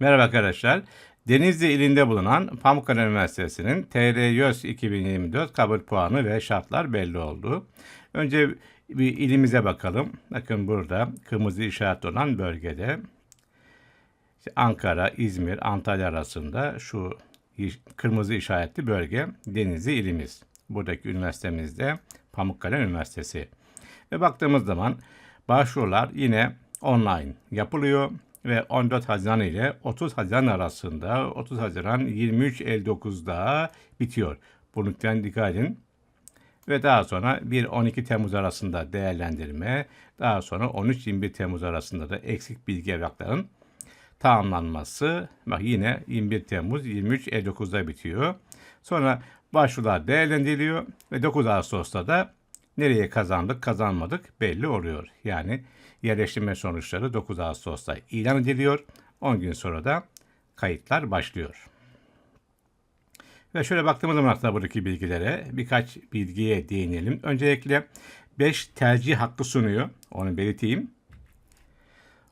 Merhaba arkadaşlar. Denizli ilinde bulunan Pamukkale Üniversitesi'nin TR YÖS 2024 kabul puanı ve şartlar belli oldu. Önce bir ilimize bakalım. Bakın burada kırmızı işaret olan bölgede işte Ankara, İzmir, Antalya arasında şu kırmızı işaretli bölge Denizli ilimiz. Buradaki üniversitemiz de Pamukkale Üniversitesi. Ve baktığımız zaman başvurular yine online yapılıyor ve 14 Haziran ile 30 Haziran arasında 30 Haziran 23.59'da bitiyor. Bunu lütfen dikkat edin. Ve daha sonra 1-12 Temmuz arasında değerlendirme, daha sonra 13-21 Temmuz arasında da eksik bilgi evrakların tamamlanması. Bak yine 21 Temmuz 23.59'da bitiyor. Sonra başvurular değerlendiriliyor ve 9 Ağustos'ta da nereye kazandık kazanmadık belli oluyor. Yani yerleştirme sonuçları 9 Ağustos'ta ilan ediliyor. 10 gün sonra da kayıtlar başlıyor. Ve şöyle baktığımız zaman aslında buradaki bilgilere birkaç bilgiye değinelim. Öncelikle 5 tercih hakkı sunuyor. Onu belirteyim.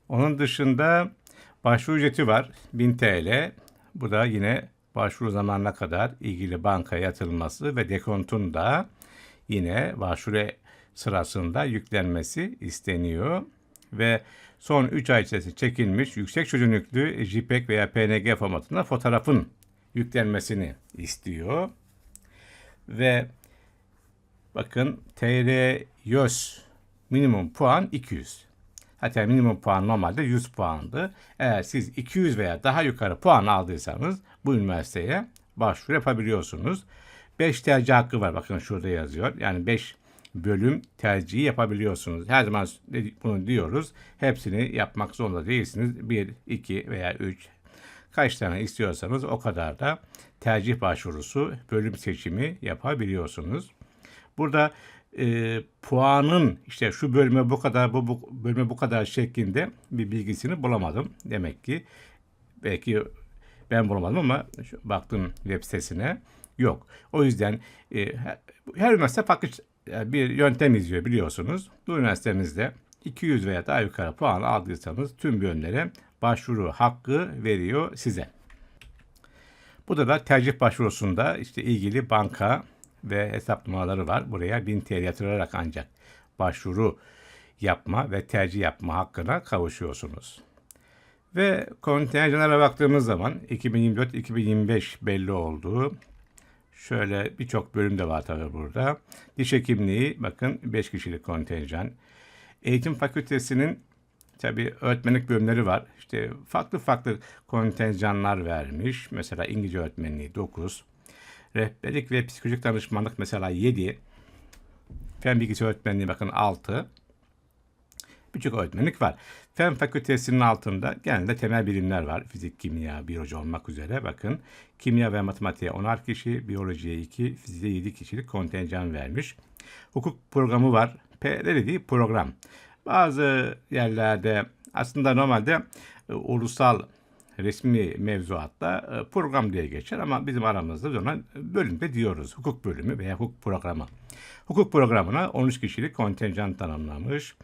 Onun dışında başvuru ücreti var. 1000 TL. Bu da yine başvuru zamanına kadar ilgili bankaya yatırılması ve dekontun da yine başvuru sırasında yüklenmesi isteniyor. Ve son 3 ay içerisinde çekilmiş yüksek çözünürlüklü JPEG veya PNG formatında fotoğrafın yüklenmesini istiyor. Ve bakın TR YÖS minimum puan 200. Hatta minimum puan normalde 100 puandı. Eğer siz 200 veya daha yukarı puan aldıysanız bu üniversiteye başvuru yapabiliyorsunuz. 5 tercih hakkı var. Bakın şurada yazıyor. Yani 5 bölüm tercihi yapabiliyorsunuz. Her zaman bunu diyoruz. Hepsini yapmak zorunda değilsiniz. 1, 2 veya 3 kaç tane istiyorsanız o kadar da tercih başvurusu, bölüm seçimi yapabiliyorsunuz. Burada e, puanın işte şu bölüme bu kadar, bu, bu bölüme bu kadar şeklinde bir bilgisini bulamadım. Demek ki belki ben bulamadım ama baktım web sitesine yok. O yüzden e, her, üniversite farklı e, bir yöntem izliyor biliyorsunuz. Bu üniversitemizde 200 veya daha yukarı puan aldıysanız tüm bölümlere başvuru hakkı veriyor size. Burada da tercih başvurusunda işte ilgili banka ve hesap numaraları var. Buraya 1000 TL yatırarak ancak başvuru yapma ve tercih yapma hakkına kavuşuyorsunuz. Ve kontenjanlara baktığımız zaman 2024-2025 belli olduğu şöyle birçok bölüm de var tabii burada. Diş hekimliği bakın 5 kişilik kontenjan. Eğitim fakültesinin tabii öğretmenlik bölümleri var. İşte farklı farklı kontenjanlar vermiş. Mesela İngilizce öğretmenliği 9. Rehberlik ve psikolojik danışmanlık mesela 7. Fen bilgisi öğretmenliği bakın 6. Birçok öğretmenlik var. Fen fakültesinin altında genelde temel bilimler var. Fizik, kimya, biyoloji olmak üzere. Bakın kimya ve matematiğe 10'ar kişi, biyolojiye 2, fiziğe 7 kişilik kontenjan vermiş. Hukuk programı var. PRL değil program. Bazı yerlerde aslında normalde e, ulusal resmi mevzuatta e, program diye geçer ama bizim aramızda ona bölümde diyoruz. Hukuk bölümü veya hukuk programı. Hukuk programına 13 kişilik kontenjan tanımlamış.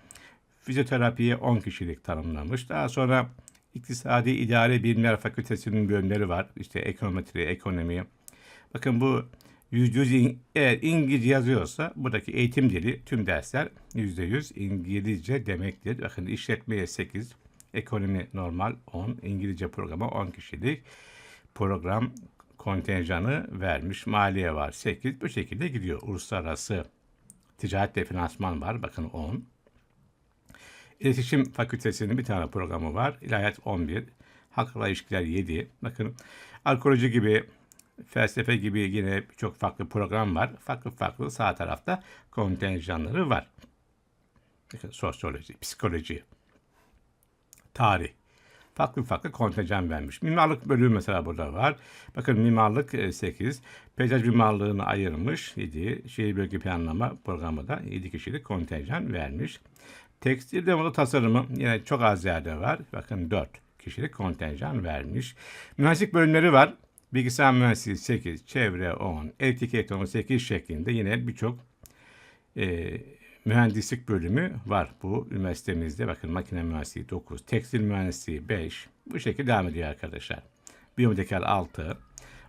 Fizyoterapiye 10 kişilik tanımlamış. Daha sonra İktisadi İdare Bilimler Fakültesi'nin bölümleri var. İşte ekonometri, ekonomi. Bakın bu yüzde yüz eğer İngilizce yazıyorsa buradaki eğitim dili tüm dersler yüzde yüz İngilizce demektir. Bakın işletmeye 8, ekonomi normal 10, İngilizce programa 10 kişilik program kontenjanı vermiş. Maliye var 8. Bu şekilde gidiyor. Uluslararası ticaret ve finansman var. Bakın 10. İletişim Fakültesi'nin bir tane programı var. İlahiyat 11. Halkla ilişkiler 7. Bakın arkeoloji gibi, felsefe gibi yine birçok farklı program var. Farklı farklı sağ tarafta kontenjanları var. Bakın sosyoloji, psikoloji, tarih. Farklı farklı kontenjan vermiş. Mimarlık bölümü mesela burada var. Bakın mimarlık e, 8. Peyzaj mimarlığını ayırmış 7. Şehir bölge planlama programı da 7 kişilik kontenjan vermiş. Tekstil moda tasarımı yine çok az yerde var. Bakın 4 kişilik kontenjan vermiş. Mühendislik bölümleri var. Bilgisayar mühendisliği 8, çevre 10, elektrik elektronik 8 şeklinde yine birçok e, mühendislik bölümü var bu üniversitemizde. Bakın makine mühendisliği 9, tekstil mühendisliği 5. Bu şekilde devam ediyor arkadaşlar. Biyomedikal 6.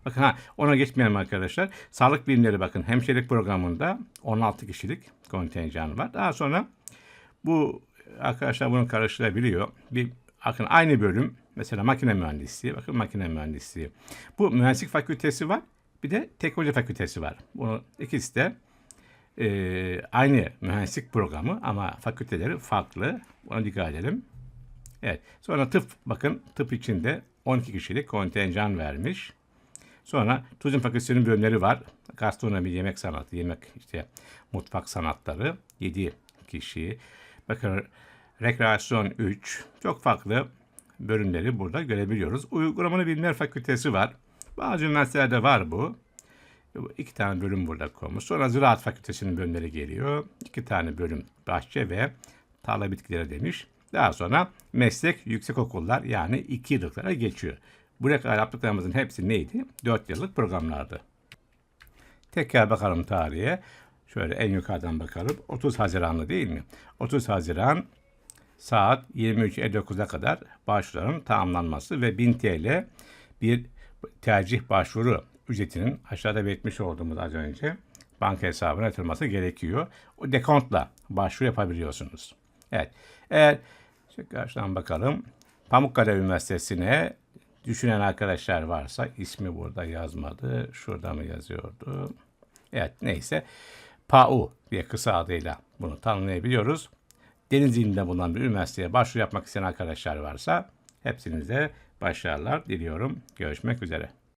Bakın ha ona geçmeyelim arkadaşlar. Sağlık bilimleri bakın hemşirelik programında 16 kişilik kontenjan var. Daha sonra bu arkadaşlar bunu karıştırabiliyor. Bir bakın aynı bölüm mesela makine mühendisliği. Bakın makine mühendisliği. Bu mühendislik fakültesi var. Bir de teknoloji fakültesi var. Bunu ikisi de e, aynı mühendislik programı ama fakülteleri farklı. Ona dikkat edelim. Evet. Sonra tıp bakın tıp içinde 12 kişilik kontenjan vermiş. Sonra turizm fakültesinin bölümleri var. Gastronomi, yemek sanatı, yemek işte mutfak sanatları 7 kişi. Bakın rekreasyon 3. Çok farklı bölümleri burada görebiliyoruz. Uygulamalı bilimler fakültesi var. Bazı üniversitelerde var bu. İki tane bölüm burada konmuş. Sonra ziraat fakültesinin bölümleri geliyor. İki tane bölüm bahçe ve tarla bitkileri demiş. Daha sonra meslek yüksek okullar yani iki yıllıklara geçiyor. Buraya kadar yaptıklarımızın hepsi neydi? Dört yıllık programlardı. Tekrar bakalım tarihe. Şöyle en yukarıdan bakalım. 30 Haziranlı değil mi? 30 Haziran saat 23.59'a kadar başvuruların tamamlanması ve 1000 TL bir tercih başvuru ücretinin aşağıda belirtmiş olduğumuz az önce banka hesabına yatırılması gerekiyor. O dekontla başvuru yapabiliyorsunuz. Evet. Eğer şu karşıdan bakalım. Pamukkale Üniversitesi'ne düşünen arkadaşlar varsa ismi burada yazmadı. Şurada mı yazıyordu? Evet neyse. PAU diye kısa adıyla bunu tanımlayabiliyoruz. Denizli'nde bulunan bir üniversiteye başvuru yapmak isteyen arkadaşlar varsa hepsinize başarılar diliyorum. Görüşmek üzere.